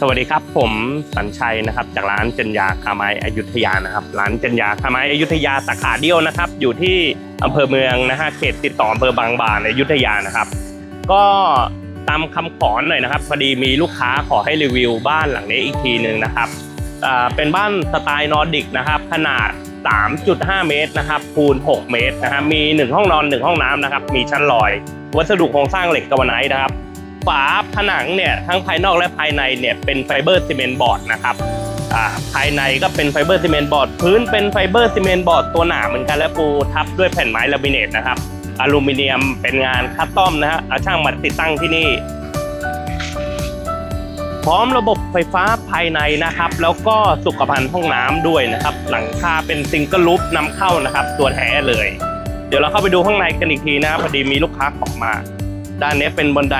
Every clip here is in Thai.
สวัสดีครับผมสัญชัยนะครับ จากร้านจันยาคาไม้อยุธยานะครับ ร้านจันยาคาไม้อยุธยาสาขาเดียวนะครับ อยู่ที่อำเภอเมืองนะฮะเขตติดต่ออำเภอบางบานอยุธยานะครับ ก็ตามคำขอหน่อยนะครับพอดีมีลูกค้าขอให้รีวิวบ้านหลังนี้อีกทีหนึ่งนะครับเป็นบ้านสไตล์นอร์ดิกนะครับ ขนาด 3.5 เมตรนะครับคูณ 6 เมตรนะครับมี 1 ห้องนอน 1 ห้องน้ำนะครับ มีชั้นลอย วัสดุโครงสร้างเหล็กกาวไนท์นะครับ ฝาผนังเนี่ยทั้งภายนอกและภายในเนี่ยเป็นไฟเบอร์ซีเมนต์บอร์ดนะครับภายในก็เป็นไฟเบอร์ซีเมนต์บอร์ดพื้นเป็นไฟเบอร์ซีเมนต์บอร์ดตัวหนาเหมือนกันและปูทับด้วยแผ่นไม้ลามิเนตนะครับอลูมิเนียมเป็นงานคัสตอมนะฮะเอาช่างมาติดตั้งที่นี่ พร้อมระบบไฟฟ้าภายในนะครับ แล้วก็สุขภัณฑ์ห้องน้ำด้วยนะครับ หลังคาเป็นซิงเกิลลูปนำเข้านะครับ ตัวแท้เลย เดี๋ยวเราเข้าไปดูข้างในกันอีกทีนะพอดีมีลูกค้าขอมา ด้านนี้เป็นบันได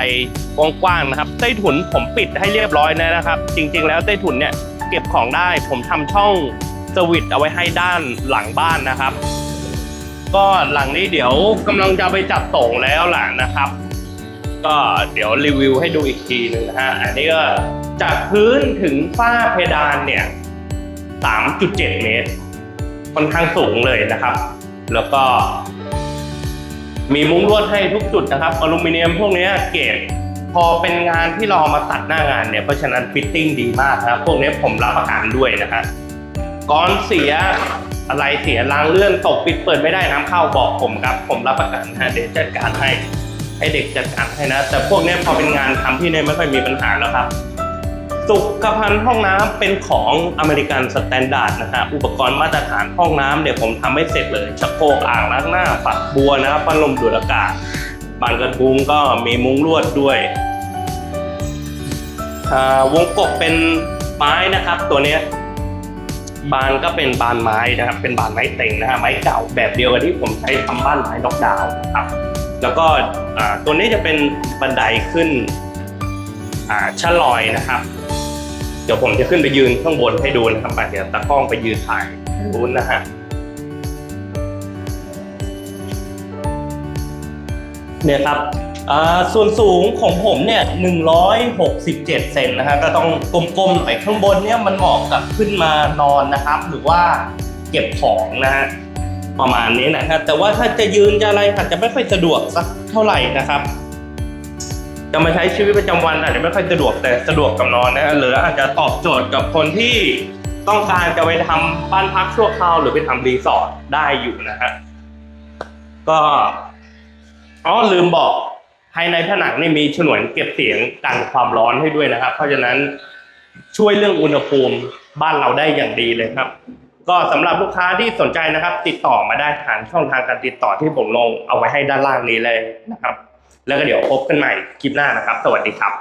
กว้างๆนะครับใต้ถุนผมปิดให้เรียบร้อยนะครับ จริง ๆ แล้วใต้ถุนเนี่ยเก็บของได้ผมทำช่องสวิตเอาไว้ให้ด้านหลังบ้านนะครับ ก็หลังนี้เดี๋ยวกำลังจะไปจัดส่งแล้วล่ะนะครับ ก็เดี๋ยวรีวิวให้ดูอีกทีหนึ่งนะฮะอันนี้ก็จากพื้นถึงฝ้าเพดานเนี่ย 3.7 เมตร ค่อนข้างสูงเลยนะครับ แล้วก็ มีมุ้งลวดให้ทุกจุดนะครับอลูมิเนียมพวกนี้เกรดพอเป็นงานที่เราเอามาตัดหน้างานเนี่ยเพราะฉะนั้นฟิตติ้งดีมากนะครับพวกนี้ผมรับประกันด้วยนะฮะก้อนเสียอะไรเสียรางเลื่อนตกปิดเปิดไม่ได้น้ำเข้าบอกผมครับ ผมรับประกันฮะเดี๋ยวจัดการให้ให้เด็กจัดการให้นะ แต่พวกนี้พอเป็นงานทำที่เนี่ยไม่ค่อยมีปัญหาแล้วครับ สุขภัณฑ์ห้องน้ำเป็นของอเมริกันสแตนดาร์ดนะฮะอุปกรณ์มาตรฐานห้องน้ำเดี๋ยวผมทำให้เสร็จเลยชักโครกอ่างล้างหน้าฝักบัวนะครับพัดลมดูดอากาศบานกระทุงก็มีมุ้งลวดด้วยวงกบเป็นไม้นะครับ ตัวเนี้ยบานก็เป็นบานไม้นะครับ เป็นบานไม้เต็งนะฮะไม้เก่าแบบเดียวกับที่ผมใช้ทำบ้านไม้ล็อกดาวน์ครับ แล้วก็ตัวนี้จะเป็นบันไดขึ้นชั้นลอยนะครับ เดี๋ยวผมจะขึ้นไปยืนข้างบนให้ดูนะครับเดี๋ยวตากล้องไปยืนถ่ายนู้นนะฮะเนี่ยครับอ่าส่วนสูงของผมเนี่ย167 เซนนะฮะก็ต้องกลมๆไปข้างบนเนี่ยมันเหมาะกับขึ้นมานอนนะครับ หรือว่าเก็บของนะฮะประมาณนี้นะครับแต่ว่าถ้าจะยืนจะอะไรอาจจะไม่ค่อยสะดวกสักเท่าไหร่นะครับ จะมาใช้ชีวิตประจำวันอาจจะไม่ค่อยสะดวกแต่สะดวกกับนอนนะหรืออาจจะตอบโจทย์กับคนที่ต้องการจะไปทำบ้านพักชั่วคราวหรือไปทำรีสอร์ทได้อยู่นะฮะก็อ๋อลืมบอกภายในผนังนี่มีฉนวนเก็บเสียงกันความร้อนให้ด้วยนะครับ เพราะฉะนั้นช่วยเรื่องอุณหภูมิบ้านเราได้อย่างดีเลยครับ ก็สำหรับลูกค้าที่สนใจนะครับ ติดต่อมาได้ทางช่องทางการติดต่อที่ผมลงเอาไว้ให้ด้านล่างนี้เลยนะครับ แล้วก็เดี๋ยวพบกันใหม่คลิปหน้านะครับ สวัสดีครับ